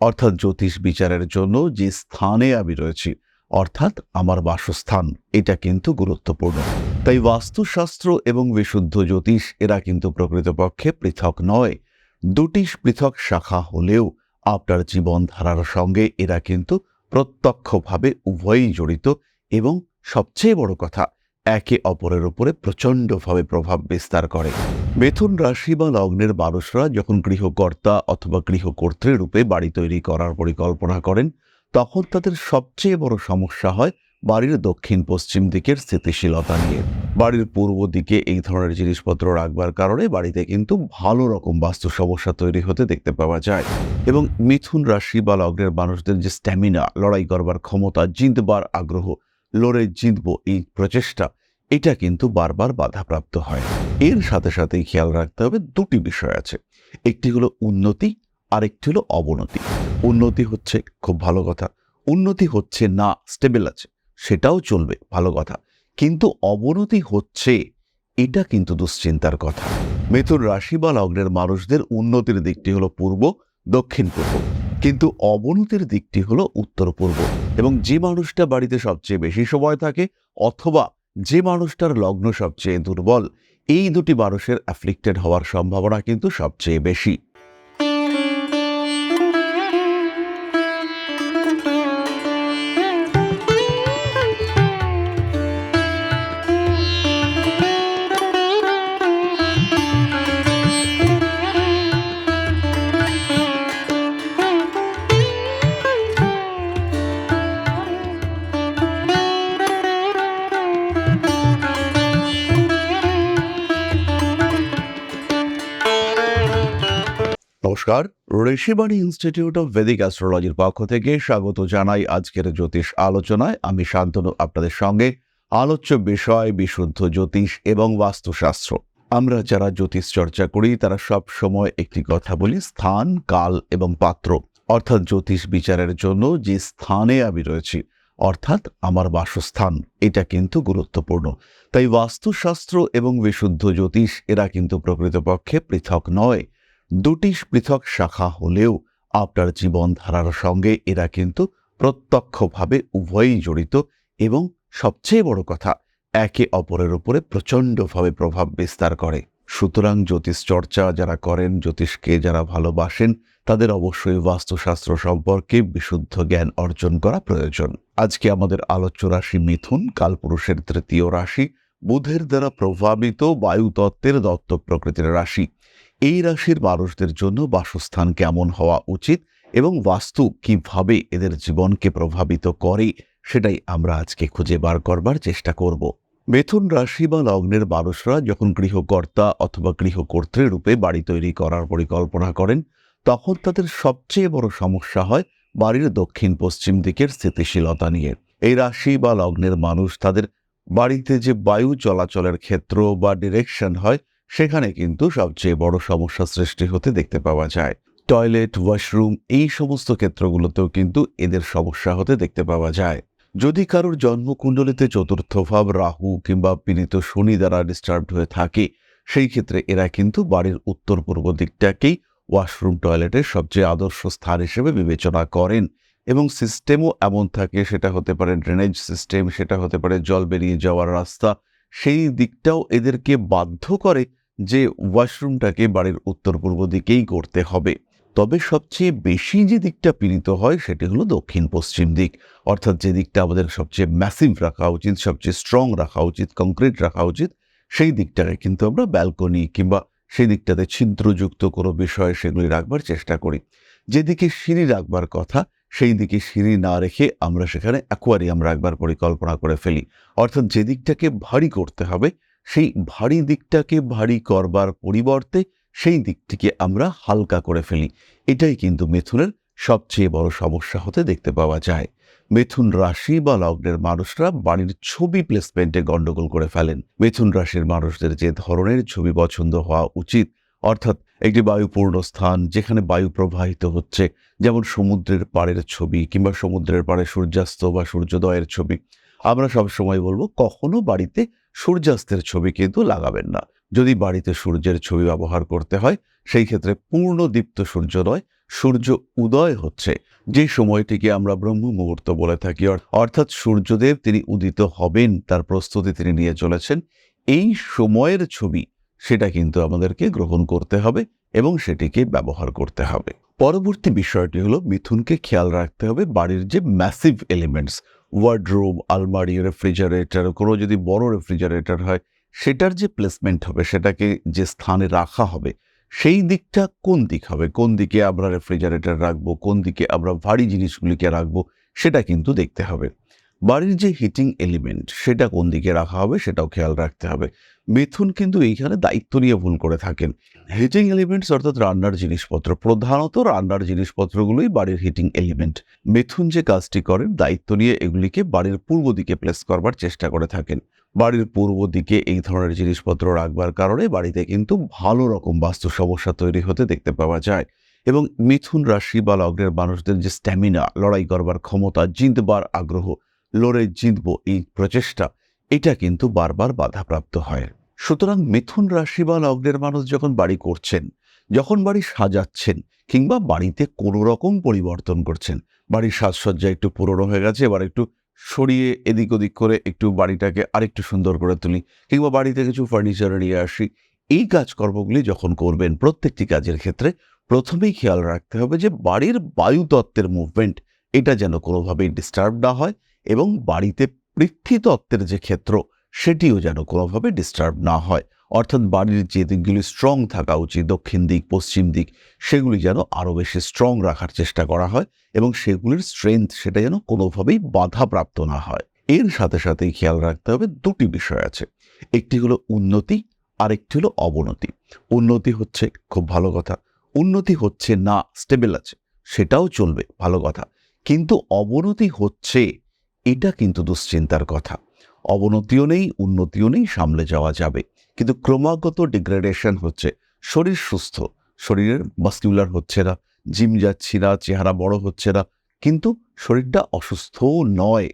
অর্থাৎ জ্যোতিষ বিচারের জন্য যে স্থানে আমি রয়েছি, অর্থাৎ আমার বাসস্থান, এটা কিন্তু গুরুত্বপূর্ণ। তাই বাস্তুশাস্ত্র এবং বিশুদ্ধ জ্যোতিষ এরা কিন্তু প্রকৃতপক্ষে পৃথক নয়। দুটি পৃথক শাখা হলেও আপনার জীবনধারার সঙ্গে এরা কিন্তু প্রত্যক্ষভাবে উভয়ই জড়িত এবং সবচেয়ে বড় কথা একে অপরের উপরে প্রচণ্ডভাবে প্রভাব বিস্তার করে। মিথুন রাশি বা লগ্নের মানুষরা যখন গৃহকর্তা অথবা গৃহকর্ত্রী রূপে বাড়ি তৈরি করার পরিকল্পনা করেন, তখন তাদের সবচেয়ে বড় সমস্যা হয় বাড়ির দক্ষিণ পশ্চিম দিকের স্থিতিশীলতা নিয়ে। বাড়ির পূর্ব দিকে এই ধরনের জিনিসপত্র রাখবার কারণে বাড়িতে কিন্তু ভালো রকম বাস্তু সমস্যা তৈরি হতে দেখতে পাওয়া যায়। এবং মিথুন রাশি বা লগ্নের মানুষদের যে স্ট্যামিনা লড়াই করবার ক্ষমতা, জিতবার আগ্রহ, লড়ে জিতব এই প্রচেষ্টা এটা কিন্তু বারবার বাধাপ্রাপ্ত হয়। এর সাথে সাথেই খেয়াল রাখতে হবে দুটি বিষয় আছে। একটি হলো উন্নতি, আরেকটি হলো অবনতি। উন্নতি হচ্ছে খুব ভালো কথা। উন্নতি হচ্ছে না স্টেবল আছে, সেটাও চলবে, ভালো কথা। কিন্তু অবনতি হচ্ছে, এটা কিন্তু দুশ্চিন্তার কথা। মিথুন রাশি বা লগ্নের মানুষদের উন্নতির দিকটি হলো পূর্ব, দক্ষিণ পূর্ব। কিন্তু অবনতির দিকটি হলো উত্তর পূর্ব। এবং যে মানুষটা বাড়িতে সবচেয়ে বেশি সময় থাকে, অথবা যে মানুষটার লগ্ন সবচেয়ে দুর্বল এই দুটি মানুষের অ্যাফ্লিক্টেড হওয়ার সম্ভাবনা কিন্তু সবচেয়ে বেশি। নমস্কার। ঋষিবাণী ইনস্টিটিউট অফ ভেদিক অ্যাস্ট্রোলজির পক্ষ থেকে স্বাগত জানাই আজকের জ্যোতিষ আলোচনায়। আমি শান্তনু, আপনাদের সঙ্গে আলোচ্য বিষয়, বিশুদ্ধ জ্যোতিষ এবং বাস্তুশাস্ত্র। আমরা যারা জ্যোতিষ চর্চা করি, তারা সব সময় একটি কথা বলি, স্থান, কাল এবং পাত্র। অর্থাৎ জ্যোতিষ বিচারের জন্য যে স্থানে আমি রয়েছি, অর্থাৎ আমার বাসস্থান, এটা কিন্তু গুরুত্বপূর্ণ। তাই বাস্তুশাস্ত্র এবং বিশুদ্ধ জ্যোতিষ, এরা কিন্তু প্রকৃতপক্ষে পৃথক নয়। দুটি পৃথক শাখা হলেও আপনার জীবনধারার সঙ্গে এরা কিন্তু প্রত্যক্ষভাবে উভয়ই জড়িত এবং সবচেয়ে বড় কথা, একে অপরের উপরে প্রচণ্ডভাবে প্রভাব বিস্তার করে। সুতরাং জ্যোতিষ চর্চা যারা করেন, জ্যোতিষকে যারা ভালোবাসেন, তাদের অবশ্যই বাস্তুশাস্ত্র সম্পর্কে বিশুদ্ধ জ্ঞান অর্জন করা প্রয়োজন। আজকে আমাদের আলোচ্য রাশি মিথুন, কালপুরুষের তৃতীয় রাশি, বুধের দ্বারা প্রভাবিত বায়ুতত্ত্বের দত্ত প্রকৃতির রাশি। এই রাশির মানুষদের জন্য বাসস্থান কেমন হওয়া উচিত এবং বাস্তু কীভাবে এদের জীবনকে প্রভাবিত করে, সেটাই আমরা আজকে খুঁজে বার করবার চেষ্টা করব। মিথুন রাশি বা লগ্নের মানুষরা যখন গৃহকর্তা অথবা গৃহকর্ত্রী রূপে বাড়ি তৈরি করার পরিকল্পনা করেন, তখন তাদের সবচেয়ে বড় সমস্যা হয় বাড়ির দক্ষিণ পশ্চিম দিকের স্থিতিশীলতা নিয়ে। এই রাশি বা লগ্নের মানুষ তাদের বাড়িতে যে বায়ু চলাচলের ক্ষেত্র বা ডিরেকশন হয় সেখানে কিন্তু সবচেয়ে বড় সমস্যা সৃষ্টি হতে দেখতে পাওয়া যায়। টয়লেট, ওয়াশরুম এই সমস্ত ক্ষেত্রগুলোতেও কিন্তু এদের সমস্যা হতে দেখতে পাওয়া যায়। যদি কারোর জন্মকুণ্ডলিতে চতুর্থ ভাব রাহু কিংবা পীড়িত শনি দ্বারা ডিস্টার্বড হয়ে থাকে, সেই ক্ষেত্রে এরা কিন্তু বাড়ির উত্তর পূর্ব দিকটাকেই ওয়াশরুম, টয়লেটের সবচেয়ে আদর্শ স্থান হিসেবে বিবেচনা করেন এবং সিস্টেমও এমন থাকে, সেটা হতে পারে ড্রেনেজ সিস্টেম সেটা হতে পারে জল বেরিয়ে যাওয়ার রাস্তা সেই দিকটাও এদেরকে বাধ্য করে যে ওয়াশরুমটাকে বাড়ির উত্তর পূর্ব দিকেই করতে হবে। তবে সবচেয়ে বেশি যে দিকটা পীড়িত হয় সেটি হলো দক্ষিণ পশ্চিম দিক। অর্থাৎ যে দিকটা আমাদের সবচেয়ে ম্যাসিভ রাখা উচিত, সবচেয়ে স্ট্রং রাখা উচিত কংক্রিট রাখা উচিত, সেই দিকটাকে কিন্তু আমরা ব্যালকনি কিংবা সেই দিকটাতে ছিদ্রযুক্ত কোনো বিষয় সেগুলি রাখবার চেষ্টা করি। যেদিকে সিঁড়ি রাখবার কথা সেই দিকে সিঁড়ি না রেখে আমরা সেখানে অ্যাকোয়ারিয়াম রাখবার পরিকল্পনা করে ফেলি। অর্থাৎ যে দিকটাকে ভারী করতে হবে, সেই ভারী দিকটাকে ভারী করবার পরিবর্তে সেই দিকটিকে আমরা হালকা করে ফেলি। এটাই কিন্তু মিথুনের সবচেয়ে বড় সমস্যা হতে দেখতে পাওয়া যায়। মিথুন রাশি বা লগ্নের মানুষরা বাড়ির ছবি প্লেসমেন্টে গণ্ডগোল করে ফেলেন। মিথুন রাশির মানুষদের যে ধরনের ছবি পছন্দ হওয়া উচিত অর্থাৎ একটি বায়ুপূর্ণ স্থান যেখানে বায়ু প্রবাহিত হচ্ছে, যেমন সমুদ্রের পাড়ের ছবি কিংবা সমুদ্রের পাড়ে সূর্যাস্ত বা সূর্যোদয়ের ছবি। আমরা সব সময় বলব, কখনো বাড়িতে সূর্যাস্তের ছবি কিন্তু লাগাবেন না। যদি বাড়িতে সূর্যের ছবি ব্যবহার করতে হয়, সেই ক্ষেত্রে পূর্ণ দীপ্ত সূর্য নয় সূর্য উদয় হচ্ছে। যে সময়টিকে আমরা ব্রহ্ম মুহূর্ত বলে থাকি অর্থাৎ সূর্যদেব তিনি উদিত হবেন, তার প্রস্তুতি তিনি নিয়ে চলেছেন, এই সময়ের ছবি সেটা কিন্তু আমাদেরকে গ্রহণ করতে হবে এবং সেটিকে ব্যবহার করতে হবে। পরবর্তী বিষয়টি হলো মিথুনকে খেয়াল রাখতে হবে বাড়ির যে ম্যাসিভ এলিমেন্টস ওয়ার্ডরোব আলমারি রেফ্রিজারেটর কোনো যদি বড় রেফ্রিজারেটর হয়, সেটার যে প্লেসমেন্ট হবে, সেটাকে যে স্থানে রাখা হবে, সেই দিকটা কোন দিক হবে? কোন দিকে আমরা রেফ্রিজারেটর রাখব? কোন দিকে আমরা ভারী জিনিসগুলিকে রাখব? সেটা কিন্তু দেখতে হবে। বাড়ির যে হিটিং এলিমেন্ট সেটা কোন দিকে রাখা হবে সেটাও খেয়াল রাখতে হবে। মিথুন কিন্তু এইখানে দায়িত্ব নিয়ে ভুল করে থাকেন। হিটিং এলিমেন্টস অর্থাৎ রান্নার জিনিসপত্র, প্রধানত রান্নার জিনিসপত্রগুলোই বাড়ির হিটিং এলিমেন্ট মিথুন যে কাজটি করেন, দায়িত্ব নিয়ে এগুলিকে বাড়ির পূর্ব দিকে প্লেস করবার চেষ্টা করে থাকেন। বাড়ির পূর্ব দিকে এই ধরনের জিনিসপত্র রাখবার কারণে বাড়িতে কিন্তু ভালো রকম বাস্তু সমস্যা তৈরি হতে দেখতে পাওয়া যায়। এবং মিথুন রাশি বা লগ্নের মানুষদের যে স্ট্যামিনা লড়াই করবার ক্ষমতা, জিতবার আগ্রহ লড়ে জিতব এই প্রচেষ্টা, এটা কিন্তু বারবার বাধাপ্রাপ্ত হয়। সুতরাং মিথুন রাশি বা লগ্নের মানুষ যখন বাড়ি করছেন, যখন বাড়ি সাজাচ্ছেন কিংবা বাড়িতে কোনো রকম পরিবর্তন করছেন, বাড়ির সাজসজ্জা একটু পুরনো হয়ে গেছে, এবার একটু সরিয়ে এদিক ওদিক করে একটু বাড়িটাকে আরেকটু সুন্দর করে তুলি কিংবা বাড়িতে কিছু ফার্নিচার নিয়ে আসি, এই কাজকর্মগুলি যখন করবেন প্রত্যেকটি কাজের ক্ষেত্রে প্রথমেই খেয়াল রাখতে হবে যে বাড়ির বায়ুতত্ত্বের মুভমেন্ট এটা যেন কোনোভাবেই ডিস্টার্ব না হয় এবং বাড়িতে পৃথ্বীতত্ত্বের যে ক্ষেত্র, সেটিও যেন কোনোভাবে ডিস্টার্ব না হয়। অর্থাৎ বাড়ির যে দিকগুলি স্ট্রং থাকা উচিত, দক্ষিণ দিক, পশ্চিম দিক, সেগুলি যেন আরও বেশি স্ট্রং রাখার চেষ্টা করা হয় এবং সেগুলির স্ট্রেংথ সেটা যেন কোনোভাবেই বাধাপ্রাপ্ত না হয়। এর সাথে সাথেই খেয়াল রাখতে হবে দুটি বিষয় আছে। একটি হলো উন্নতি আর একটি হলো অবনতি। উন্নতি হচ্ছে, খুব ভালো কথা, উন্নতি হচ্ছে না স্টেবল আছে, সেটাও চলবে, ভালো কথা। কিন্তু অবনতি হচ্ছে এটা কিন্তু দুশ্চিন্তার কথা। অবনতিও নেই, উন্নতিও নেই, সামলে যাওয়া যাবে। কিন্তু ক্রমাগত ডিগ্রেডেশন হচ্ছে, শরীর সুস্থ, শরীরের মাস্কিউলার হচ্ছে না, জিম যাচ্ছি না, চেহারা বড় হচ্ছে না, কিন্তু শরীরটা অসুস্থও নয়,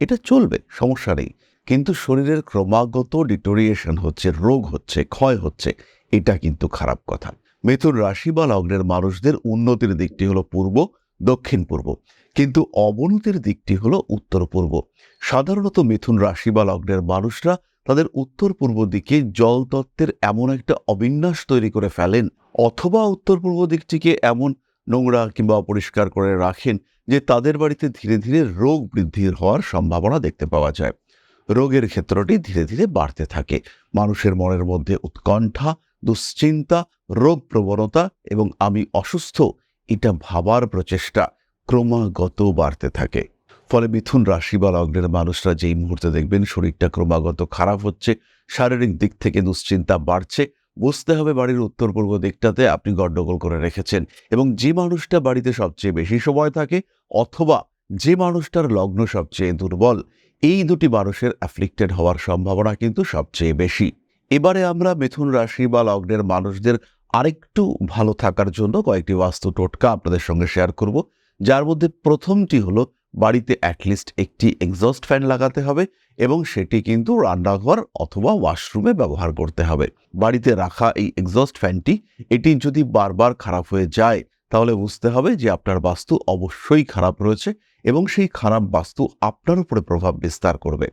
এটা চলবে, সমস্যা নেই। কিন্তু শরীরের ক্রমাগত ডিটোরিয়েশন হচ্ছে, রোগ হচ্ছে, ক্ষয় হচ্ছে, এটা কিন্তু খারাপ কথা। মিথুন রাশি বা লগ্নের মানুষদের উন্নতির দিকটি হলো পূর্ব দক্ষিণ পূর্ব। কিন্তু অবনতির দিকটি হলো উত্তর পূর্ব। সাধারণত মিথুন রাশি বা লগ্নের মানুষরা তাদের উত্তর পূর্ব দিকে জলতত্ত্বের এমন একটা অবিন্যাস তৈরি করে ফেলেন, অথবা উত্তর পূর্ব দিকটিকে এমন নোংরা কিংবা অপরিষ্কার করে রাখেন যে তাদের বাড়িতে ধীরে ধীরে রোগ বৃদ্ধির হওয়ার সম্ভাবনা দেখতে পাওয়া যায়। রোগের ক্ষেত্রটি ধীরে ধীরে বাড়তে থাকে। মানুষের মনের মধ্যে উৎকণ্ঠা, দুশ্চিন্তা, রোগ প্রবণতা এবং আমি অসুস্থ এটা ভাবার প্রচেষ্টা ক্রমাগত বাড়তে থাকে। ফলে মিথুন রাশি বা লগ্নের মানুষরা যেই মুহূর্তে দেখবেন শরীরটা ক্রমাগত খারাপ হচ্ছে, শারীরিক দিক থেকে দুশ্চিন্তা বাড়ছে, বুঝতে হবে বাড়ির উত্তর পূর্ব দিকটাতে আপনি গণ্ডগোল করে রেখেছেন এবং যে মানুষটা বাড়িতে সবচেয়ে বেশি সময় থাকে অথবা যে মানুষটার লগ্ন সবচেয়ে দুর্বল, এই দুটি মানুষের অ্যাফ্লিক্টেড হওয়ার সম্ভাবনা কিন্তু সবচেয়ে বেশি। এবারে আমরা মিথুন রাশি বা লগ্নের মানুষদের আরেকটু ভালো থাকার জন্য কয়েকটি বাস্তু টোটকা আপনাদের সঙ্গে শেয়ার করব। যার মধ্যে প্রথমটি হলো, বাড়িতে অ্যাটলিস্ট একটি এক্সস্ট ফ্যান লাগাতে হবে এবং সেটি কিন্তু রান্নাঘর অথবা ওয়াশরুমে ব্যবহার করতে হবে। বাড়িতে রাখা এই এক্সস্ট ফ্যানটি এটি যদি বারবার খারাপ হয়ে যায়, তাহলে বুঝতে হবে যে আপনার বাস্তু অবশ্যই খারাপ রয়েছে এবং সেই খারাপ বাস্তু আপনার উপরে প্রভাব বিস্তার করবে।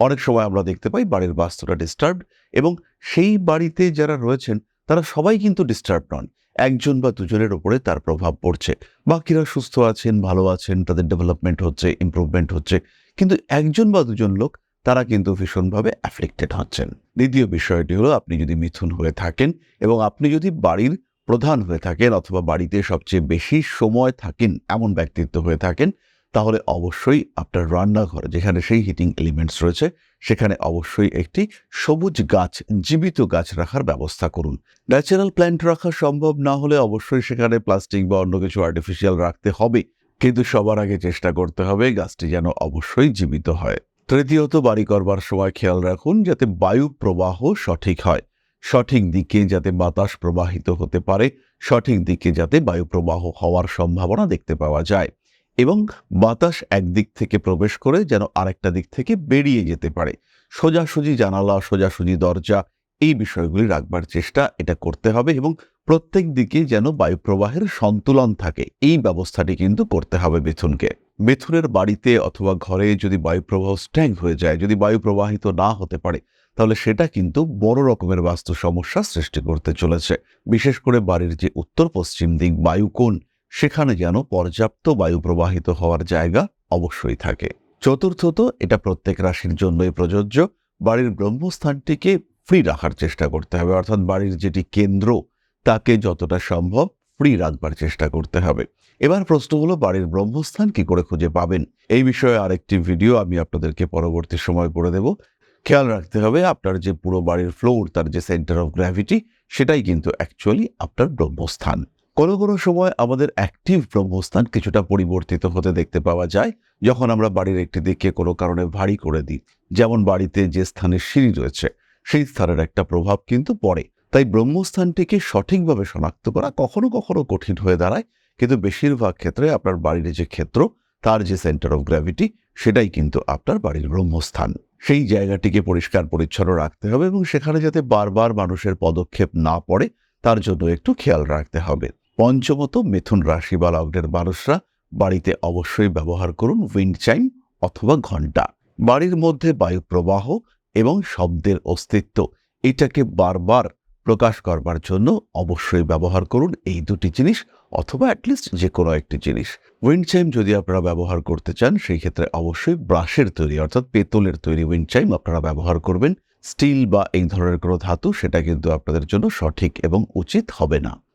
অনেক সময় আমরা দেখতে পাই বাড়ির বাস্তুটা ডিস্টার্বড এবং সেই বাড়িতে যারা রয়েছেন তারা সবাই কিন্তু ডিস্টার্ব নন। একজন বা দুজনের ওপরে তার প্রভাব পড়ছে। বাকিরা সুস্থ আছেন, ভালো আছেন, তাদের ডেভেলপমেন্ট হচ্ছে ইমপ্রুভমেন্ট হচ্ছে। কিন্তু একজন বা দুজন লোক, তারা কিন্তু ভীষণভাবে অ্যাফ্লিক্টেড হচ্ছেন। দ্বিতীয় বিষয়টি হলো, আপনি যদি মিথুন হয়ে থাকেন এবং আপনি যদি বাড়ির প্রধান হয়ে থাকেন অথবা বাড়িতে সবচেয়ে বেশি সময় থাকেন, এমন ব্যক্তিত্ব হয়ে থাকেন, তাহলে অবশ্যই আপনার রান্নাঘর, যেখানে সেই হিটিং এলিমেন্টস রয়েছে সেখানে অবশ্যই একটি সবুজ গাছ, জীবিত গাছ রাখার ব্যবস্থা করুন। ন্যাচারাল প্ল্যান্ট রাখা সম্ভব না হলে অবশ্যই সেখানে প্লাস্টিক বা অন্য কিছু আর্টিফিশিয়াল রাখতে হবে। কিন্তু সবার আগে চেষ্টা করতে হবে গাছটি যেন অবশ্যই জীবিত হয়। তৃতীয়ত, বাড়ি করবার সময় খেয়াল রাখুন যাতে বায়ু প্রবাহ সঠিক হয়। সঠিক দিকে যাতে বাতাস প্রবাহিত হতে পারে। সঠিক দিকে যাতে বায়ু প্রবাহ হওয়ার সম্ভাবনা দেখতে পাওয়া যায়। এবং বাতাস একদিক থেকে প্রবেশ করে যেন আরেকটা দিক থেকে বেরিয়ে যেতে পারে। সোজাসুজি জানালা, সোজাসুজি দরজা, এই বিষয়গুলি রাখবার চেষ্টা এটা করতে হবে এবং প্রত্যেক দিকে যেন বায়ুপ্রবাহের সন্তুলন থাকে। এই ব্যবস্থাটি কিন্তু করতে হবে মিথুনকে। মিথুনের বাড়িতে অথবা ঘরে যদি বায়ুপ্রবাহ স্ট্যাং হয়ে যায়, যদি বায়ু প্রবাহিত না হতে পারে, তাহলে সেটা কিন্তু বড় রকমের বাস্তু সমস্যা সৃষ্টি করতে চলেছে। বিশেষ করে বাড়ির যে উত্তর পশ্চিম দিক, বায়ুকোণ সেখানে যেন পর্যাপ্ত বায়ু প্রবাহিত হওয়ার জায়গা অবশ্যই থাকে। চতুর্থত, এটা প্রত্যেক রাশির জন্যই প্রযোজ্য। বাড়ির ব্রহ্মস্থানটিকে ফ্রি রাখার চেষ্টা করতে হবে। অর্থাৎ বাড়ির যেটি কেন্দ্র, তাকে যতটা সম্ভব ফ্রি রাখবার চেষ্টা করতে হবে। এবার প্রশ্ন হলো, বাড়ির ব্রহ্মস্থান কি করে খুঁজে পাবেন? এই বিষয়ে আরেকটি ভিডিও আমি আপনাদেরকে পরবর্তী সময় করে দেব। খেয়াল রাখতে হবে, আপনার যে পুরো বাড়ির ফ্লোর তার যে সেন্টার অফ গ্র্যাভিটি সেটাই কিন্তু অ্যাকচুয়ালি আপনার ব্রহ্মস্থান। কোনো কোনো সময় আমাদের অ্যাক্টিভ ব্রহ্মস্থান কিছুটা পরিবর্তিত হতে দেখতে পাওয়া যায়, যখন আমরা বাড়ির একটি দিকে কোনো কারণে ভারী করে দিই। যেমন বাড়িতে যে স্থানে সিঁড়ি রয়েছে, সেই স্থানের একটা প্রভাব কিন্তু পড়ে। তাই ব্রহ্মস্থানটিকে সঠিকভাবে শনাক্ত করা কখনো কখনো কঠিন হয়ে দাঁড়ায়, কিন্তু বেশিরভাগ ক্ষেত্রে আপনার বাড়ির যে ক্ষেত্র, তার যে সেন্টার অফ গ্র্যাভিটি সেটাই কিন্তু আপনার বাড়ির ব্রহ্মস্থান। সেই জায়গাটিকে পরিষ্কার পরিচ্ছন্ন রাখতে হবে এবং সেখানে যাতে বারবার মানুষের পদক্ষেপ না পড়ে, তার জন্য একটু খেয়াল রাখতে হবে। পঞ্চমত মিথুন রাশি বা লগ্নের মানুষরা বাড়িতে অবশ্যই ব্যবহার করুন উইন্ড চাইম অথবা ঘণ্টা। বাড়ির মধ্যে বায়ু প্রবাহ এবং শব্দের অস্তিত্ব, এটাকে বারবার প্রকাশ করবার জন্য অবশ্যই ব্যবহার করুন এই দুটি জিনিস অথবা অ্যাটলিস্ট যে কোনো একটি জিনিস। উইন্ড চাইম যদি আপনারা ব্যবহার করতে চান, সেই ক্ষেত্রে অবশ্যই ব্রাশের তৈরি অর্থাৎ পেতলের তৈরি উইন্ড চাইম আপনারা ব্যবহার করবেন। স্টিল বা এই ধরনের কোনো ধাতু, সেটা কিন্তু আপনাদের জন্য সঠিক এবং উচিত হবে না।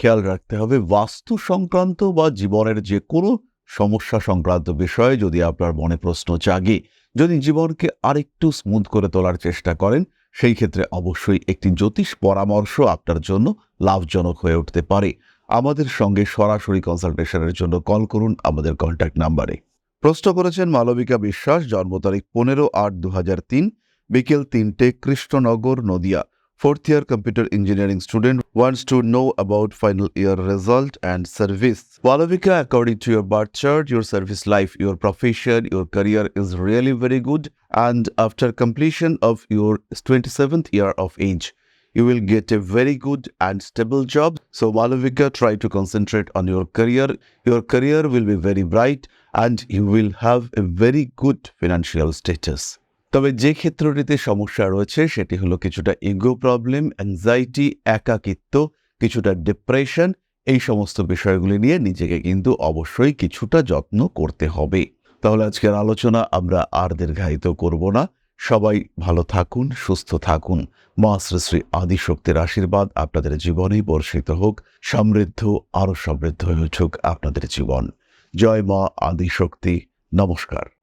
খেয়াল রাখতে হবে, বাস্তু সংক্রান্ত বা জীবনের যে কোনো সমস্যা সংক্রান্ত বিষয়ে যদি আপনার মনে প্রশ্ন জাগে, যদি জীবনকে আরেকটু স্মুথ করে তোলার চেষ্টা করেন, সেই ক্ষেত্রে অবশ্যই একটি জ্যোতিষ পরামর্শ আপনার জন্য লাভজনক হয়ে উঠতে পারে। আমাদের সঙ্গে সরাসরি কনসালটেশনের জন্য কল করুন আমাদের কন্ট্যাক্ট নাম্বারে প্রশ্ন করেছেন মালবিকা বিশ্বাস, জন্ম তারিখ পনেরো আট দু বিকেল তিনটে Krishnanagar, Nadia. Fourth year computer engineering student wants to know about final year result and service. Valavika, according to your birth chart, your service life, your profession, your career is really very good. And after completion of your 27th year of age, you will get a very good and stable job. So, Valavika, try to concentrate on your career. Your career will be very bright and you will have a very good financial status. তবে যে ক্ষেত্রটিতে সমস্যা রয়েছে সেটি হলো কিছুটা ego problem anxiety একাকিত্ব, কিছুটা depression এই সমস্ত বিষয়গুলি নিয়ে নিজেকে কিন্তু অবশ্যই কিছুটা যত্ন করতে হবে। তাহলে আজকের আলোচনা আমরা আর দীর্ঘায়িত করব না। সবাই ভালো থাকুন, সুস্থ থাকুন। মা শ্রী শ্রী আদিশক্তির আশীর্বাদ আপনাদের জীবনেই বর্ষিত হোক, সমৃদ্ধ, আরও সমৃদ্ধ হয়ে উঠুক আপনাদের জীবন। জয় মা আদিশক্তি। নমস্কার।